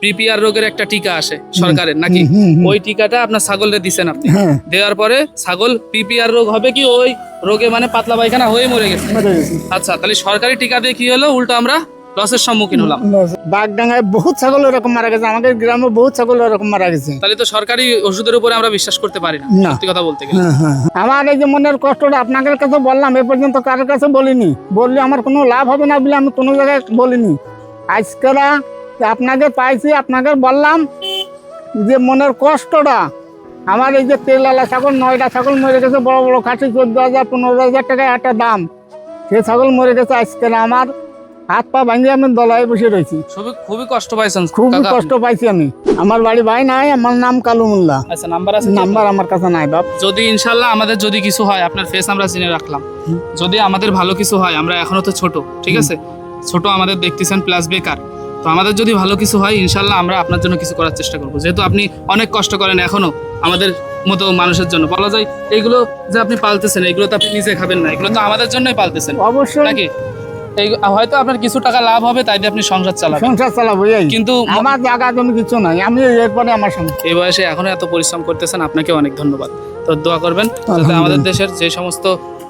প্রিপিআর রোগের একটা টিকা আসে সরকারের নাকি। ওই টিকাটা আপনার ছাগলরে দিছেন আপনি। হ্যাঁ। দেওয়ার পরে ছাগল পিপিআর রোগ হবে কি ওই রোগে মানে পাতলা পায়খানা হয়ে মরে গেছে? আচ্ছা তাহলে সরকারি টিকা দিয়ে কি হলো? উল্টো আমরা লসের সম্মুখীন হলাম। বাগডাঙ্গায় বহুত ছাগল এরকম মারা গেছে আমাদের গ্রামে বহুত ছাগল এরকম মারা গেছে। তাহলে তো সরকারি ওষুধের উপরে আমরা বিশ্বাস করতে পারি না। সত্যি কথা বলতে গেলে। হ্যাঁ, হ্যাঁ। আমার এই যে মনের কষ্টটা আপনাদের কাছে বললাম এ পর্যন্ত কারোর কাছে বলিনি। বললে আমার কোনো লাভ হবে না বলে আমি কোনো জায়গায় বলিনি। আজকেরা আপনাকে পাইছি আপনাকে বললাম যে মনের কষ্টটা। আমার এই যে তেলালা ছাগল নয়টা ছাগল মরে গেছে বড় বড় খাসি চোদ্দ হাজার পনেরো হাজার টাকা একটা দাম। সে ছাগল মরে গেছে আজকে আমার হাত পা ভাঙিয়ে আমি দলায় বসে রয়েছি। খুবই খুবই কষ্ট পাইছেন খুবই কষ্ট পাইছি আমি। আমার বাড়ি ভাই নাই আমার নাম কালু মোল্লা। আচ্ছা নাম্বার আছে নাম্বার আমার কাছে নাই বাপ। যদি ইনশাল্লাহ আমাদের যদি কিছু হয় আপনার ফেস আমরা চিনে রাখলাম। যদি আমাদের ভালো কিছু হয় আমরা এখনও তো ছোট ঠিক আছে? ছোট আমাদের দেখতেছেন প্লাস বেকার। তো আমাদের যদি ভালো কিছু হয় ইনশাল্লাহ আমরা আপনার জন্য কিছু করার চেষ্টা করব। যেহেতু আপনি অনেক কষ্ট করেন এখনও আমাদের মতো মানুষের জন্য। বলা যায় এইগুলো যে আপনি পালতেছেন এগুলো তো আপনি নিজে খাবেন না এগুলো তো আমাদের জন্যই পালতেছেন। অবশ্যই। নাকি? এই হয়তো আপনার কিছু টাকা লাভ হবে তাই দিয়ে আপনি সংসার চালাবেন। সংসার চালাবো কিন্তু আমার জায়গা জমি কিছু নাই আমি এরপরে আমার সঙ্গে। এই বয়সে এখনও এত পরিশ্রম করতেছেন আপনাকে অনেক ধন্যবাদ। তো দোয়া করবেন যাতে আমাদের দেশের যে সমস্ত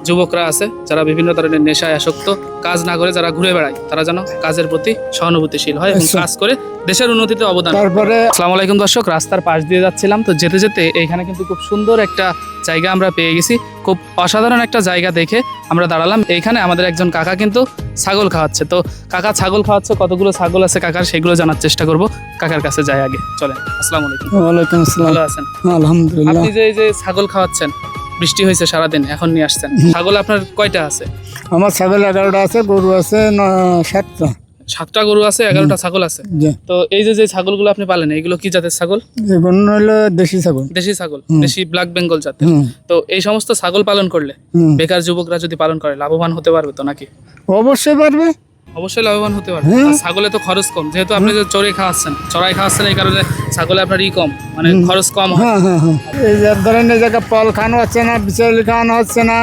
যুবকরা আছে যারা বিভিন্ন ধরনের নেশায় আসক্ত কাজ না করে যারা ঘুরে বেড়ায় তারা যেন কাজের প্রতি সহানুভূতিশীল হয় এবং আচ্ছা। কাজ করে দেশের উন্নতিতে অবদান তারপরে আসসালামু আলাইকুম দর্শক রাস্তার পাশ দিয়ে যাচ্ছিলাম তো যেতে যেতে এইখানে কিন্তু খুব সুন্দর একটা জায়গা আমরা পেয়ে গেছি। খুব অসাধারণ একটা জায়গা দেখে আমরা দাঁড়ালাম। এইখানে আমাদের একজন কাকা কিন্তু ছাগল খাওয়াচ্ছে। তো কাকা ছাগল খাওয়াচ্ছে কতগুলো ছাগল আছে কাকার সেগুলো জানার চেষ্টা করব। কাকার কাছে যাই আগে। চলেন আসসালামু আলাইকুম। ওয়ালাইকুম আসসালাম। ভালো আছেন? আলহামদুলিল্লাহ। আপনি যে এই যে ছাগল খাওয়াচ্ছেন বৃষ্টি হয়েছে সারাদিন এখন নিয়ে আসছেন। ছাগল আপনার কয়টা আছে? আমার ছাগল এগারোটা আছে গরু আছে সাতটা। সাতটা গরু আছে এগারোটা ছাগল আছে? তো এই যে যে ছাগলগুলো আপনি পালেন এইগুলো কি জাতের ছাগল? এগুলো হলো দেশি ছাগল। দেশি ছাগল দেশি ব্ল্যাক বেঙ্গল জাতের। তো এই সমস্ত ছাগল পালন করলে বেকার যুবকরা যদি পালন করে লাভবান হতে পারবে তো নাকি? অবশ্যই পারবে। অবশ্যই লাভবান হতে পারবে হ্যাঁ। ছাগলে তো খরচ কম। যেহেতু আপনি যে চড়ে খাওয়াচ্ছেন চড়াই খাওয়াচ্ছেন এই কারণে ছাগলে আপনার ই কম মানে খরচ কম হয়। হ্যাঁ হ্যাঁ হ্যাঁ। এই যে ধরেন এই জায়গায় পল খাওয়ানো হচ্ছে না বিচালি খাওয়ানো হচ্ছে না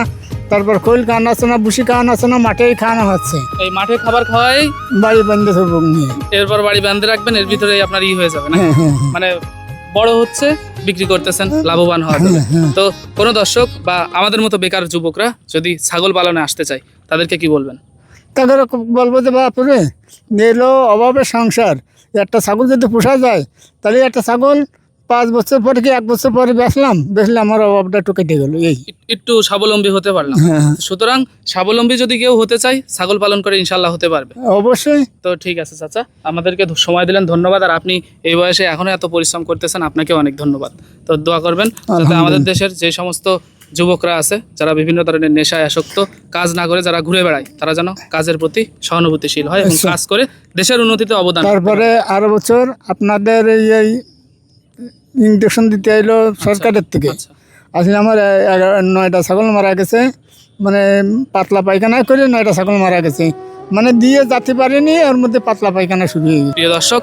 তারপর খৈল খাওয়ানো হচ্ছে না বুসি খাওয়ানো হচ্ছে না মাঠেই খাওয়ানো হচ্ছে। এই মাঠে খাবার খাওয়াই বাড়ি বান্ধে নিয়ে। এরপর বাড়ি বান্ধে রাখবেন এর ভিতরে আপনার ই হয়ে যাবে না। মানে বড় হচ্ছে বিক্রি করতেছেন লাভবান হওয়া যাবে। তো কোনো দর্শক বা আমাদের মতো বেকার যুবকরা যদি ছাগল পালনে আসতে চায় তাদেরকে কি বলবেন? তাদের বলব যে বাপরে এলো অভাবের সংসার। একটা ছাগল যদি পোষা যায় তাহলে একটা ছাগল পাঁচ বছর পরে কি এক বছর পরে বেচলাম? বেচলে আমার অভাবটা একটু কেটে গেলো এই। একটু স্বাবলম্বী হতে পারলাম। হ্যাঁ হ্যাঁ। সুতরাং স্বাবলম্বী যদি কেউ হতে চায় ছাগল পালন করে ইনশাল্লাহ হতে পারবে। অবশ্যই। তো ঠিক আছে চাচা আমাদেরকে সময় দিলেন ধন্যবাদ। আর আপনি এই বয়সে এখনও এত পরিশ্রম করতেছেন আপনাকে অনেক ধন্যবাদ। তো দোয়া করবেন আমাদের দেশের যে সমস্ত যুবকরা আছে যারা বিভিন্ন ধরনের নেশায় আসক্ত কাজ না করে যারা ঘুরে বেড়ায় তারা যেন কাজের প্রতি সহানুভূতিশীল হয় এবং আচ্ছা। কাজ করে দেশের উন্নতিতে অবদান তারপরে আরও বছর আপনাদের এই ইঞ্জেকশন দিতে এলো সরকারের থেকে। আচ্ছা। আসলে আমার নয়টা ছাগল মারা গেছে। মানে পাতলা পায়খানা করে নয়টা ছাগল মারা গেছে। মানে দিয়ে যাতে পারেনি ওর মধ্যে পাতলা পায়খানা শুরু হয়ে গেছে। প্রিয় দর্শক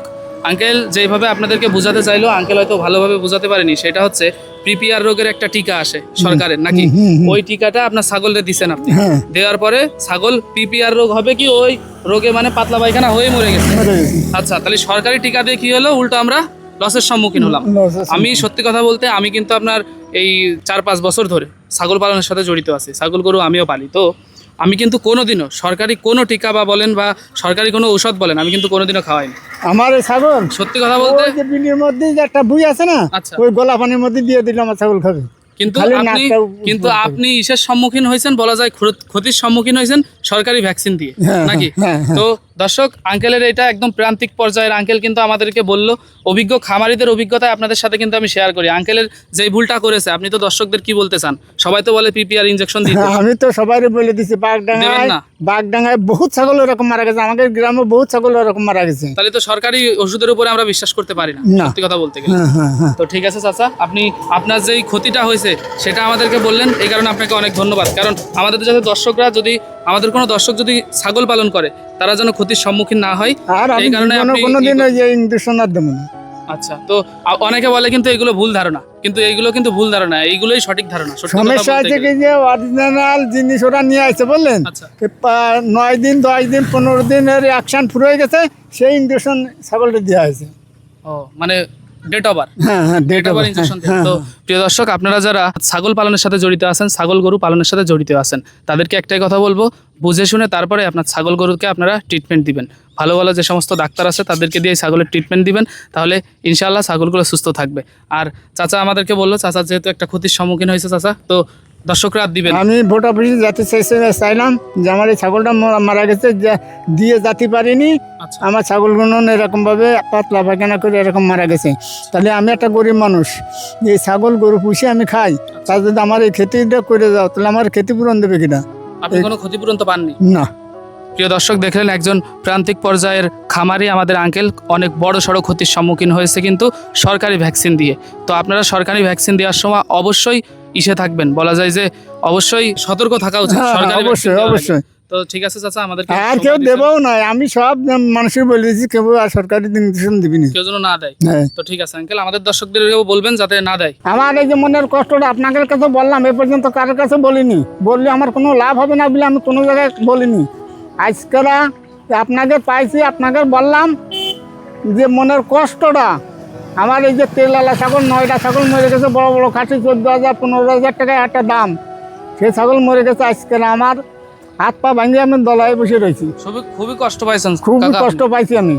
আঙ্কেল যেভাবে আপনাদেরকে বোঝাতে চাইলো আঙ্কেল হয়তো ভালোভাবে বোঝাতে পারেনি সেটা হচ্ছে প্রিপিআর রোগের একটা টিকা আসে সরকারের নাকি। ওই টিকাটা আপনার ছাগলরে দিছেন আপনি। হ্যাঁ। দেওয়ার পরে ছাগল পিপিআর রোগ হবে কি? ওই রোগে মানে পাতলা পায়খানা হয়ে মরে গেছে। আচ্ছা তাহলে সরকারি টিকা দিয়ে কি হলো? উল্টো আমরা লসের সম্মুখীন হলাম। আমি সত্যি কথা বলতে আমি কিন্তু আপনার এই চার পাঁচ বছর ধরে ছাগল পালনের সাথে জড়িত আছি। ছাগল গরু আমিও পালি। তো আমি কিন্তু কোনোদিনও সরকারি কোনো টিকা বা বলেন বা সরকারি কোনো ঔষধ বলেন আমি কিন্তু কোনোদিনও খাওয়াইনি। আমার এই ছাগল? সত্যি কথা বলতে? ওই যে বিলির মধ্যে যে একটা বুই আছে না আচ্ছা। ওই গোলা পানির মধ্যে দিয়ে দিলে আমার ছাগল খাবে। কিন্তু আপনি কিন্তু আপনি ইসের সম্মুখীন হয়েছেন বলা যায় ক্ষতির সম্মুখীন হয়েছেন সরকারি ভ্যাকসিন দিয়ে হ্যাঁ, নাকি? হ্যাঁ, হ্যাঁ। তো দর্শক আঙ্কেলের এটা একদম প্রান্তিক পর্যায়ের আঙ্কেল কিন্তু আমাদেরকে বলল অভিজ্ঞ খামারিদের অভিজ্ঞতায় আপনাদের সাথে কিন্তু আমি শেয়ার করি। আঙ্কেলের যে ভুলটা করেছে আপনি তো দর্শকদের কি বলতে চান? সবাই তো বলে পিপিআর ইনজেকশন দিতে আমি তো সবাই বলে দিছি বাগডাঙ্গায় বহুত ছাগল এরকম মারা গেছে আমাদের গ্রামে বহুত ছাগল এরকম মারা গেছে। তাহলে তো সরকারি ওষুধের উপরে আমরা বিশ্বাস করতে পারি না না। সত্যি কথা বলতে গেলে। হ্যাঁ হ্যাঁ হ্যাঁ। তো ঠিক আছে চাচা আপনি আপনার যেই ক্ষতিটা হয়েছে সেটা আমাদেরকে বললেন এই কারণে আপনাকে অনেক ধন্যবাদ। কারণ আমাদের যাতে দর্শকরা যদি আমাদের কোনো দর্শক যদি ছাগল পালন করে তারা যেন ক্ষতির সম্মুখীন না হয়। আর এই কারণে কোনোদিন ওই ইঞ্জেকশন আর দেবো না। আচ্ছা তো অনেকে বলে কিন্তু এগুলো ভুল ধারণা। কিন্তু এইগুলো কিন্তু ভুল ধারণা এইগুলোই সঠিক ধারণা। সমস্যা আছে কি যে অরিজিনাল জিনিস ওরা নিয়ে আসছে বললেন আচ্ছা। নয় দিন দশ দিন পনেরো দিনের অ্যাকশন হয়ে গেছে সেই ইঞ্জেকশন ছাগলটা দেওয়া হয়েছে। ও মানে ডেট ওভার হ্যাঁ হ্যাঁ ডেট ওভার ইনজেকশন তো প্রিয় দর্শক আপনারা যারা ছাগল পালনের সাথে জড়িত আছেন ছাগল গরু পালনের সাথে জড়িত আছেন তাদেরকে একটাই কথা বলব বুঝে শুনে তারপরে আপনার ছাগল গরুকে আপনারা ট্রিটমেন্ট দিবেন। ভালো ভালো যে সমস্ত ডাক্তার আছে তাদেরকে দিয়ে ছাগলের ট্রিটমেন্ট দিবেন তাহলে ইনশাআল্লাহ ছাগলগুলো সুস্থ থাকবে। আর চাচা আমাদেরকে বলল চাচা যেহেতু একটা ক্ষতির সম্মুখীন হয়েছে চাচা তো দর্শকরা দিবেন। আমি ভোট অফিসে যেতে চাইলাম যে আমার এই ছাগলটা মারা গেছে দিয়ে যেতে পারিনি আচ্ছা। আমার ছাগলগুলো এরকম ভাবে পাতলা পায়খানা করে এরকম মারা গেছে। তাহলে আমি একটা গরিব মানুষ এই ছাগল গরু পুষে আমি খাই। তার যদি আমার এই খেতিটা করে দাও তাহলে আমার ক্ষতিপূরণ দেবে কিনা? আপনি কোনো ক্ষতিপূরণ তো পাননি? না। প্রিয় দর্শক দেখলেন একজন প্রান্তিক পর্যায়ের খামারি আমাদের আঙ্কেল অনেক বড় সড়ো ক্ষতির সম্মুখীন হয়েছে কিন্তু সরকারি ভ্যাকসিন দিয়ে। তো আপনারা সরকারি ভ্যাকসিন দেওয়ার সময় অবশ্যই ইসে থাকবেন। বলা যায় যে অবশ্যই সতর্ক থাকা উচিত। হ্যাঁ, সরকারি অবশ্যই অবশ্যই। তো ঠিক আছে চাচা আমাদের আর কেউ দেবও নয় আমি সব মানুষের বলে দিয়েছি কেউ আর সরকারি ইঞ্জেকশন দিবিনি কেউ যেন না দেয়। হ্যাঁ। তো ঠিক আছে আঙ্কেল আমাদের দর্শকদেরকেও বলবেন যাতে না দেয়। আমার এই যে মনের কষ্টটা আপনাদের কাছে বললাম এ পর্যন্ত কারোর কাছে বলিনি। বললে আমার কোনো লাভ হবে না বলে আমি কোনো জায়গায় বলিনি। আজকেরা আপনাদের পাইছি আপনাদের বললাম যে মনের কষ্টটা আমার এই যে তেলালা ছাগল নয়টা ছাগল মরে গেছে বড় বড় খাসি চোদ্দ হাজার পনেরো হাজার টাকা একটা দাম। সে ছাগল মরে গেছে আজকে আমার হাত পা ভাঙিয়ে আমি দলায় বসে রয়েছি। খুবই খুবই কষ্ট পাইছেন খুবই কষ্ট পাইছি আমি।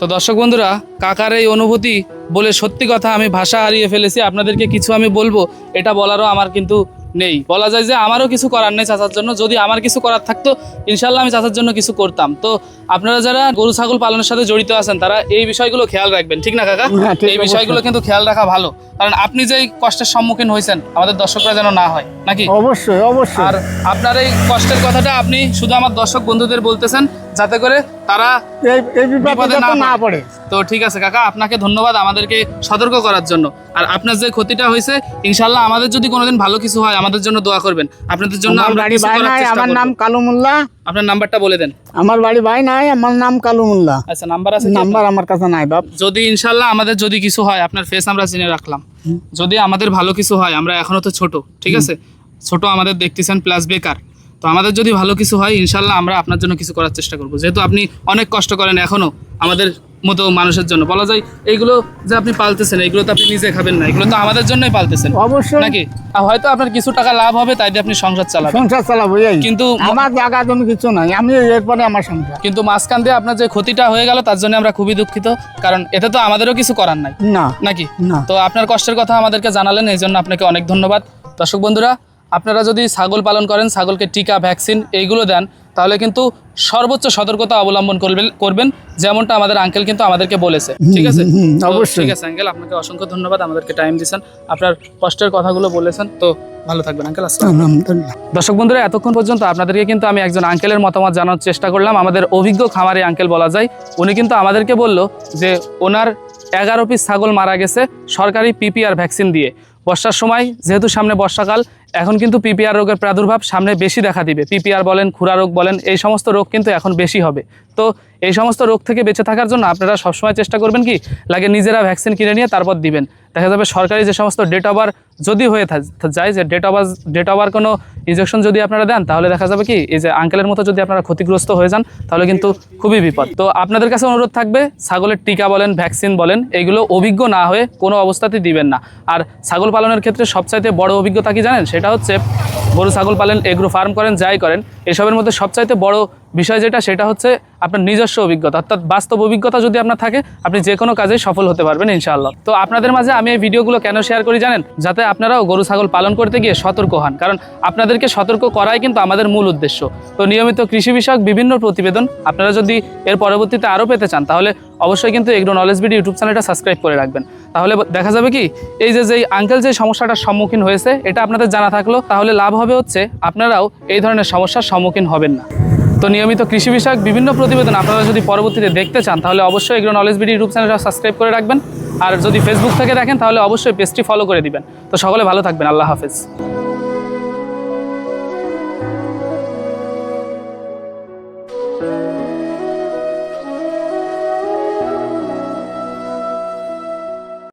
তো দর্শক বন্ধুরা কাকার এই অনুভূতি বলে সত্যি কথা আমি ভাষা হারিয়ে ফেলেছি। আপনাদেরকে কিছু আমি বলব এটা বলারও আমার কিন্তু নেই। বলা যায় যে আমারও কিছু করার নেই চাচার জন্য। যদি আমার কিছু করার থাকতো ইনশাল্লাহ আমি চাচার জন্য কিছু করতাম। তো আপনারা যারা গরু ছাগল পালনের সাথে জড়িত আছেন তারা এই বিষয়গুলো খেয়াল রাখবেন ঠিক না কাকা? হ্যাঁ, এই বিষয়গুলো কিন্তু খেয়াল রাখা ভালো। কারণ আপনি যেই কষ্টের সম্মুখীন হয়েছেন আমাদের দর্শকরা যেন না হয় নাকি? অবশ্যই অবশ্যই। আর আপনার এই কষ্টের কথাটা আপনি শুধু আমার দর্শক বন্ধুদের বলতেছেন যাতে করে তারা এই বিপদে না পড়ে। তো ঠিক আছে কাকা আপনাকে ধন্যবাদ আমাদেরকে সতর্ক করার জন্য। আর আপনার যে ক্ষতিটা হয়েছে ইনশাল্লাহ আমাদের যদি কোনোদিন ভালো কিছু হয় আমাদের জন্য দোয়া করবেন। আপনাদের জন্য আমার আমরা কিছু করার চেষ্টা আমার নাম কালু মোল্লা। আপনার নাম্বারটা বলে দেন। আমার বাড়ি ভাই নাই আমার নাম কালু মোল্লা। আচ্ছা নাম্বার আছে নাম্বার আমার কাছে নাই বাপ। যদি ইনশাল্লাহ আমাদের যদি কিছু হয় আপনার ফেস আমরা চিনে রাখলাম। যদি আমাদের ভালো কিছু হয় আমরা এখনও তো ছোট ঠিক আছে? ছোট আমাদের দেখতেছেন প্লাস বেকার। তো আমাদের যদি ভালো কিছু হয় ইনশাল্লাহ আমরা আপনার জন্য কিছু করার চেষ্টা করব। যেহেতু আপনি অনেক কষ্ট করেন এখনও আমাদের মতো মানুষের জন্য। বলা যায় এইগুলো যে আপনি পালতেছেন এগুলো তো আপনি নিজে খাবেন না এগুলো তো আমাদের জন্যই পালতেছেন। অবশ্যই। নাকি? হয়তো আপনার কিছু টাকা লাভ হবে তাই দিয়ে আপনি সংসার চালাবেন। সংসার চালাবো কিন্তু আমার জায়গা জমি কিছু নাই আমি এরপরে আমার সংসার। কিন্তু মাঝখান দিয়ে আপনার যে ক্ষতিটা হয়ে গেল তার জন্য আমরা খুবই দুঃখিত কারণ এতে তো আমাদেরও কিছু করার নাই। না। নাকি? না। তো আপনার কষ্টের কথা আমাদেরকে জানালেন এই জন্য আপনাকে অনেক ধন্যবাদ। দর্শক বন্ধুরা আপনারা যদি ছাগল পালন করেন ছাগলকে টিকা ভ্যাকসিন এইগুলো দেন তাহলে কিন্তু সর্বোচ্চ সতর্কতা অবলম্বন করবেন করবেন যেমনটা আমাদের আঙ্কেল কিন্তু আমাদেরকে বলেছে। ঠিক আছে? অবশ্যই। ঠিক আছে আঙ্কেল আপনাকে অসংখ্য ধন্যবাদ আমাদেরকে টাইম দিয়েছেন। আপনার কষ্টের কথাগুলো বলেছেন তো ভালো থাকবেন আঙ্কেল দর্শক বন্ধুরা এতক্ষণ পর্যন্ত আপনাদেরকে কিন্তু আমি একজন আঙ্কেলের মতামত জানার চেষ্টা করলাম। আমাদের অভিজ্ঞ খামারে আঙ্কেল বলা যায় উনি কিন্তু আমাদেরকে বলল যে ওনার এগারো পিস ছাগল মারা গেছে সরকারি পিপিআর ভ্যাকসিন দিয়ে। বর্ষার সময়, যেহেতু সামনে বর্ষাকাল, এখন কিন্তু পিপিআর রোগের প্রাদুর্ভাব সামনে বেশি দেখা দিবে। পিপিআর বলেন, খুরা রোগ বলেন, এই সমস্ত রোগ কিন্তু এখন বেশি হবে। তো এই সমস্ত রোগ থেকে বেঁচে থাকার জন্য আপনারা সবসময় চেষ্টা করবেন কি, লাগে নিজেরা ভ্যাকসিন কিনে নিয়ে তারপর দিবেন। দেখা যাবে সরকারি যে সমস্ত ডেট ওভার যদি হয়ে যায়, যে ডেট ওভার ডেট ওভার কোনো ইনজেকশন যদি আপনারা দেন, তাহলে দেখা যাবে কি, এই যে আঙ্কেলের মতো যদি আপনারা ক্ষতিগ্রস্ত হয়ে যান, তাহলে কিন্তু খুবই বিপদ। তো আপনাদের কাছে অনুরোধ থাকবে, ছাগলের টিকা বলেন, ভ্যাকসিন বলেন, এগুলো অভিজ্ঞ না হয়ে কোনো অবস্থাতেই দিবেন না। আর ছাগল পালনের ক্ষেত্রে সবচাইতে বড় অভিজ্ঞতা কি জানেন? সেটা হচ্ছে গরু, ছাগল পালেন, এগ্রো ফার্ম করেন, যাই করেন, এসবের মধ্যে সবচাইতে বড় বিষয় যেটা, সেটা হচ্ছে আপনার নিজস্ব অভিজ্ঞতা, অর্থাৎ বাস্তব অভিজ্ঞতা যদি আপনার থাকে, আপনি যে কোনো কাজে সফল হতে পারবেন ইনশাআল্লাহ। তো আপনাদের মাঝে আমি এই ভিডিওগুলো কেন শেয়ার করি জানেন? যাতে আপনারাও গরু, ছাগল পালন করতে গিয়ে সতর্ক হন। কারণ আপনাদেরকে সতর্ক করাই কিন্তু আমাদের মূল উদ্দেশ্য। তো নিয়মিত কৃষি বিষয়ক বিভিন্ন প্রতিবেদন আপনারা যদি এর পরবর্তীতে আরও পেতে চান, তাহলে অবশ্যই কিন্তু এগ্রো নলেজ ভিডিও ইউটিউব চ্যানেলটা সাবস্ক্রাইব করে রাখবেন। তাহলে দেখা যাবে কি, এই যে, যেই আঙ্কেল যে সমস্যাটার সম্মুখীন হয়েছে, এটা আপনাদের জানা থাকল, তাহলে লাভ হবে হচ্ছে আপনারাও এই ধরনের সমস্যার সম্মুখীন হবেন না। তো নিয়মিত কৃষি বিষয়ক বিভিন্ন প্রতিবেদন আপনারা যদি পরবর্তীতে দেখতে চান, তাহলে অবশ্যই এগুলো নলেজ বিডি ইউটিউব চ্যানেলটা সাবস্ক্রাইব করে রাখবেন। আর যদি ফেসবুক থেকে দেখেন, তাহলে অবশ্যই পেজটি ফলো করে দিবেন। তো সকলে ভালো থাকবেন। আল্লাহ হাফেজ।